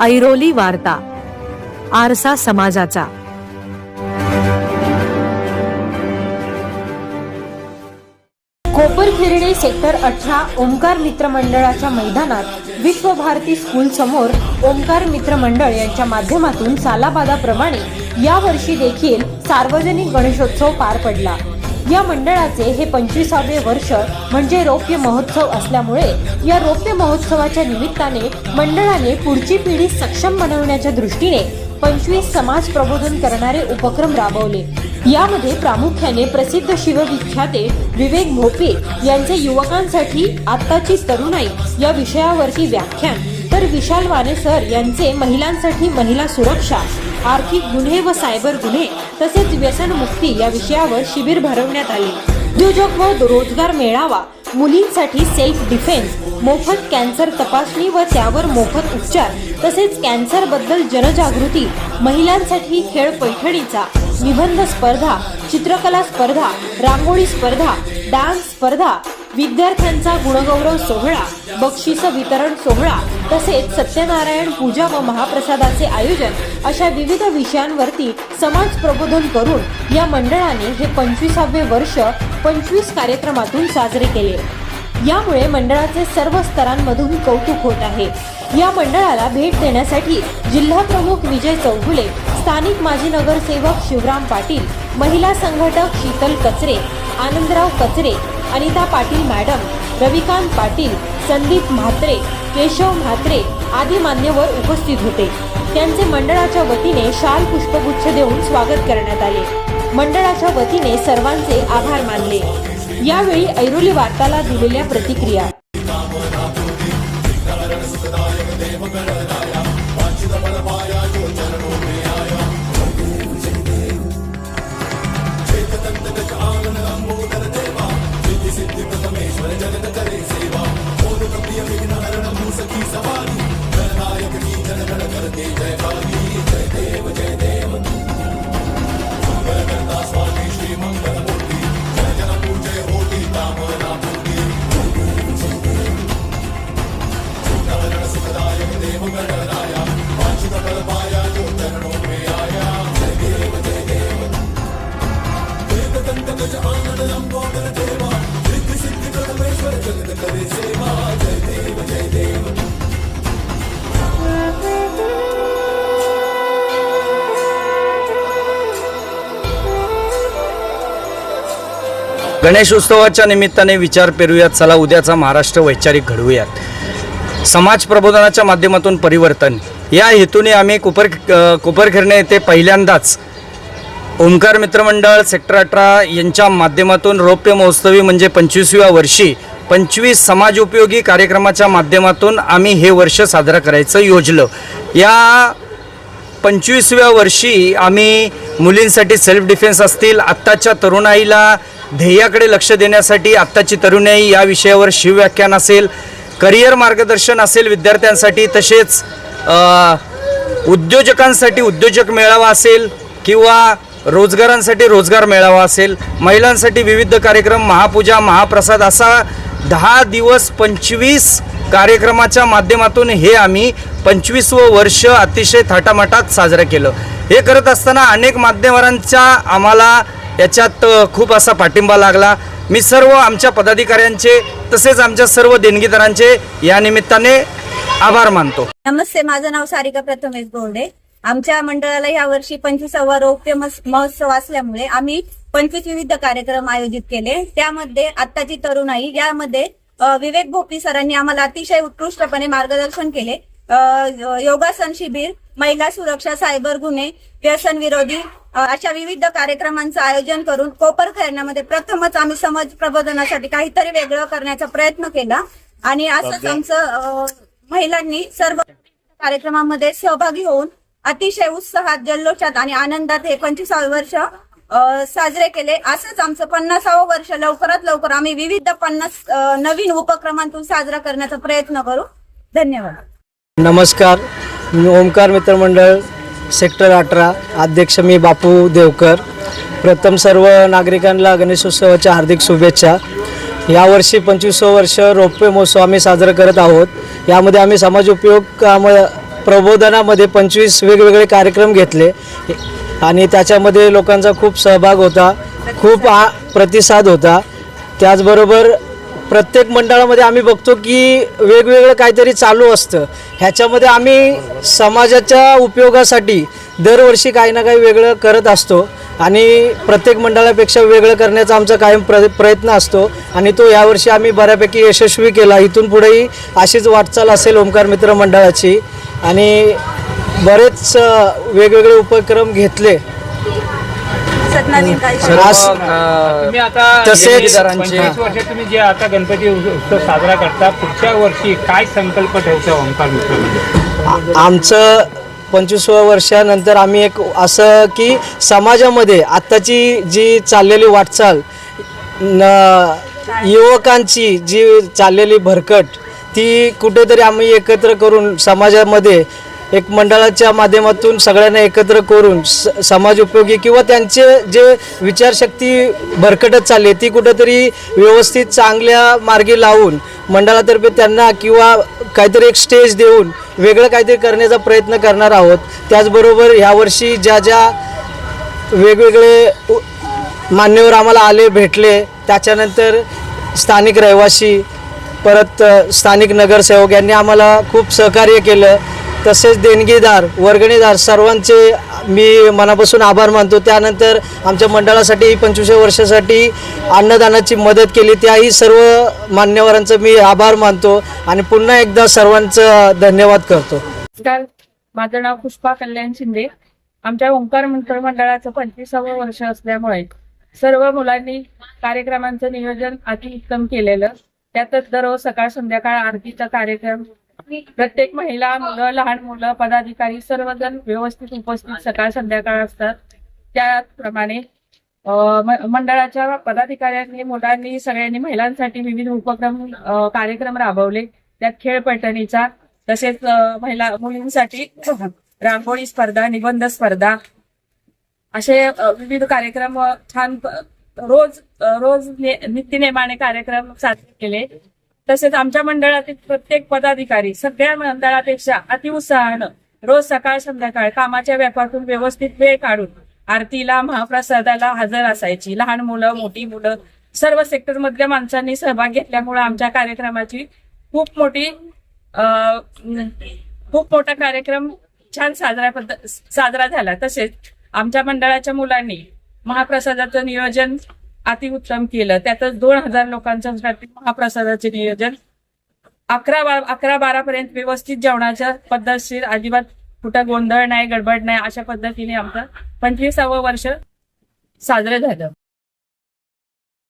ऐरोली वार्ता आरसा समाजाचा. कोपरखिरणे सेक्टर अठरा ओंकार मित्र मंडळाच्या मैदानात विश्वभारती स्कूल समोर ओंकार मित्र मंडळ यांच्या माध्यमातून सालाबादाप्रमाणे या वर्षी देखील सार्वजनिक गणेशोत्सव पार पडला. या मंडळाचे हे पंचवीसावे वर्ष म्हणजे रौप्य महोत्सव असल्यामुळे या रौप्य महोत्सवाच्या निमित्ताने मंडळाने पुढची पिढी सक्षम बनवण्याच्या दृष्टीने पंचवीस समाज प्रबोधन करणारे उपक्रम राबवले. यामध्ये प्रामुख्याने प्रसिद्ध शिवविख्याते विवेक भोपे यांचे युवकांसाठी आत्ताची तरुणाई या विषयावरती व्याख्यान तर विशाल वानेसर यांचे महिलांसाठी महिला सुरक्षा आर्थिक गुन्हे व सायबर गुन्हे तसेच व्यसनमुक्ती या विषयावर शिबिर भरवण्यात आले. उद्योजक व रोजगार मेळावा मुलींसाठी सेल्फ डिफेन्स मोफत कॅन्सर तपासणी व त्यावर मोफत उपचार तसेच कॅन्सरबद्दल जनजागृती महिलांसाठी खेळ पैठणीचा निबंध स्पर्धा चित्रकला स्पर्धा रांगोळी स्पर्धा डान्स स्पर्धा विद्यार्थ्यांचा गुणगौरव सोहळा बक्षीस वितरण सोहळा तसेच सत्यनारायण पूजा व महाप्रसादाचे आयोजन अशा विविध विषयांवरती समाज प्रबोधन करून या मंडळाने हे पंचवीसावे वर्ष पंचवीस कार्यक्रमातून साजरे केले. यामुळे मंडळाचे सर्व स्तरांमधून कौतुक होत आहे. या मंडळाला भेट देण्यासाठी जिल्हा प्रमुख विजय चौगुले स्थानिक माजी नगरसेवक शिवराम पाटील महिला संघटक शीतल कचरे आनंदराव कचरे अनिता पाटील मॅडम रविकांत पाटील संदीप म्हात्रे केशव म्हात्रे आदी मान्यवर उपस्थित होते. त्यांचे मंडळाच्या वतीने शाल पुष्पगुच्छ देऊन स्वागत करण्यात आले. मंडळाच्या वतीने सर्वांचे आभार मानले. यावेळी ऐरोली वार्ताला दिलेल्या प्रतिक्रिया. Hallelujah. गणेशोत्सवाच्या निमित्ताने विचार पेरूयात. चला उद्याचा महाराष्ट्र वैचारिक घडवूयात. समाज प्रबोधनाच्या माध्यमातून परिवर्तन. या हेतूने आम्ही कोपर अ, येथे पहिल्यांदाच ओंकार मित्रमंडळ सेक्टर अठरा यांच्या माध्यमातून रौप्य महोत्सवी म्हणजे पंचवीसव्या वर्षी पंचवीस समाज उपयोगी कार्यक्रमाच्या माध्यमातून आम्ही हे वर्ष साजरा करायचं योजलं. या पंचवीसव्या वर्षी आम्ही मुलींसाठी सेल्फ डिफेन्स असतील आत्ताच्या तरुणाईला ध्येयाकडे लक्ष देण्यासाठी आत्ताची तरुणाई या विषयावर शिवव्याख्यान असेल करिअर मार्गदर्शन असेल विद्यार्थ्यांसाठी तसेच उद्योजकांसाठी उद्योजक मेळावा असेल किंवा रोजगारांसाठी रोजगार मेळावा असेल महिलांसाठी विविध कार्यक्रम महापूजा महाप्रसाद असा दहा दिवस पंचवीस कार्यक्रमाच्या माध्यमातून हे आम्ही पंचवीसवं वर्ष अतिशय थाटामाटात साजरं केलं. हे करत असताना अनेक माध्यमांच्या आम्हाला याच्यात खूप असा पाठिंबा लागला. मी सर्व आमच्या पदाधिकाऱ्यांचे तसेच आमच्या सर्व देणगीदारांचे या निमित्ताने आभार मानतो. नमस्ते माझं नाव सारिका प्रथमेश गोरडे आमच्या मंडळाला या वर्षी पंचवीसावा रौप्य महोत्सव असल्यामुळे आम्ही पंचवीस विविध कार्यक्रम आयोजित केले. त्यामध्ये आत्ताची तरुणाई यामध्ये विवेक भोपी सरांनी आम्हाला अतिशय उत्कृष्टपणे मार्गदर्शन केले. योगासन शिबिर महिला सुरक्षा सायबर गुन्हे व्यसन विरोधी अशा विविध कार्यक्रमांचं आयोजन करून कोपर खैरण्यामध्ये प्रथमच आम्ही समाज प्रबोधनासाठी काहीतरी वेगळं करण्याचा प्रयत्न केला. आणि असंच आमचं महिलांनी सर्व कार्यक्रमामध्ये सहभागी होऊन अतिशय उत्साहात जल्लोषात आणि आनंदात हे पंचवीसावे वर्ष साजरे केले. असंच आमचं पन्नासावं वर्ष लवकरात लवकर आम्ही विविध पन्नास नवीन उपक्रमांतून साजरा करण्याचा प्रयत्न करू. धन्यवाद. नमस्कार. मी ओमकार मित्रमंडळ सेक्टर अठरा. अध्यक्ष मी बापू देवकर. प्रथम सर्व नागरिकांना गणेशोत्सवाच्या हार्दिक शुभेच्छा. यावर्षी पंचवीसवं वर्ष रौप्य महोत्सव आम्ही साजरा करत आहोत. यामध्ये आम्ही समाज उपयोग प्रबोधनामध्ये पंचवीस वेगवेगळे कार्यक्रम घेतले. आणि त्याच्यामध्ये लोकांचा खूप सहभाग होता खूप आ प्रतिसाद होता. त्याचबरोबर प्रत्येक मंडळामध्ये आम्ही बघतो की वेगवेगळं काहीतरी चालू असतं. ह्याच्यामध्ये आम्ही समाजाच्या उपयोगासाठी दरवर्षी काही ना काही वेगळं करत असतो आणि प्रत्येक मंडळापेक्षा वेगळं करण्याचा आमचा कायम प्र प्रयत्न असतो आणि तो यावर्षी आम्ही बऱ्यापैकी यशस्वी केला. इथून पुढेही अशीच वाटचाल असेल ओंकार मित्र मंडळाची. आणि बरेच वेगवेगळे उपक्रम घेतले. आता तसेच- देणगीदारांचे- पंचवीस वर्ष तुम्ही जे आता गणपती उत्सव साजरा करता पुढच्या वर्षी काय संकल्प ठेवता ओंकार आमचं पंचवीसव्या वर्षानंतर आम्ही एक असं की समाजामध्ये आत्ताची जी चाललेली वाटचाल न युवकांची जी चाललेली भरकट ती कुठेतरी आम्ही एकत्र करून समाजामध्ये एक मंडळाच्या माध्यमातून सगळ्यांना एकत्र करून स समाज उपयोगी किंवा त्यांचे जे विचारशक्ती भरकटत चालली ती कुठंतरी व्यवस्थित चांगल्या मार्गी लावून मंडळातर्फे त्यांना किंवा काहीतरी एक स्टेज देऊन वेगळं काहीतरी करण्याचा प्रयत्न करणार आहोत. त्याचबरोबर ह्यावर्षी ज्या ज्या वेगवेगळे मान्यवर आम्हाला आले भेटले त्याच्यानंतर स्थानिक रहिवासी परत स्थानिक नगरसेवक यांनी आम्हाला खूप सहकार्य केलं. तसेच देणगीदार वर्गणीदार सर्वांचे मी मनापासून आभार मानतो. त्यानंतर आमच्या मंडळासाठी पंचवीसव्या वर्षासाठी अन्नदानाची मदत केली. त्याही सर्व मान्यवरांचं मी आभार मानतो आणि पुन्हा एकदा सर्वांचं धन्यवाद करतो. माझं नाव पुष्पा कल्याण शिंदे. आमच्या ओंकार मंत्र मंडळाचं पंचवीसावं वर्ष असल्यामुळे सर्व मुलांनी कार्यक्रमांचं नियोजन अतिउत्तम केलेलं. त्यातच दररोज सकाळ संध्याकाळ आरतीचा कार्यक्रम प्रत्येक महिला मुलं लहान मुलं पदाधिकारी सर्वजण व्यवस्थित उपस्थित सकाळ संध्याकाळ असतात. त्याप्रमाणे मंडळाच्या पदाधिकाऱ्यांनी मुलांनी सगळ्यांनी महिलांसाठी विविध उपक्रम कार्यक्रम राबवले. त्यात खेळ पैठणीचा तसेच महिला मुलींसाठी रांगोळी स्पर्धा निबंध स्पर्धा असे विविध कार्यक्रम छान रोज रोज नित्यनेमाने कार्यक्रम साजरे केले. तसेच आमच्या मंडळातील प्रत्येक पदाधिकारी सगळ्या मंडळापेक्षा अतिउत्साहानं रोज सकाळ संध्याकाळ कामाच्या व्यापारातून व्यवस्थित वेळ काढून आरतीला महाप्रसादाला हजर असायची. लहान मुलं मोठी मुलं सर्व सेक्टर मधल्या माणसांनी सहभाग घेतल्यामुळे आमच्या कार्यक्रमाची खूप मोठी खूप मोठा कार्यक्रम छान साजरा पद्ध- साजरा झाला. तसेच आमच्या मंडळाच्या मुलांनी महाप्रसादाचं नियोजन अतिउत्तम केलं. त्यातच दोन हजार लोकांच्यासाठी महाप्रसादाचे नियोजन. अकरा बारा अकरा बारा पर्यंत व्यवस्थित जेवणाच्या पद्धतशीर अजिबात कुठं गोंधळ नाही गडबड नाही अशा पद्धतीने आमचं पंचवीसावं वर्ष साजरं झालं.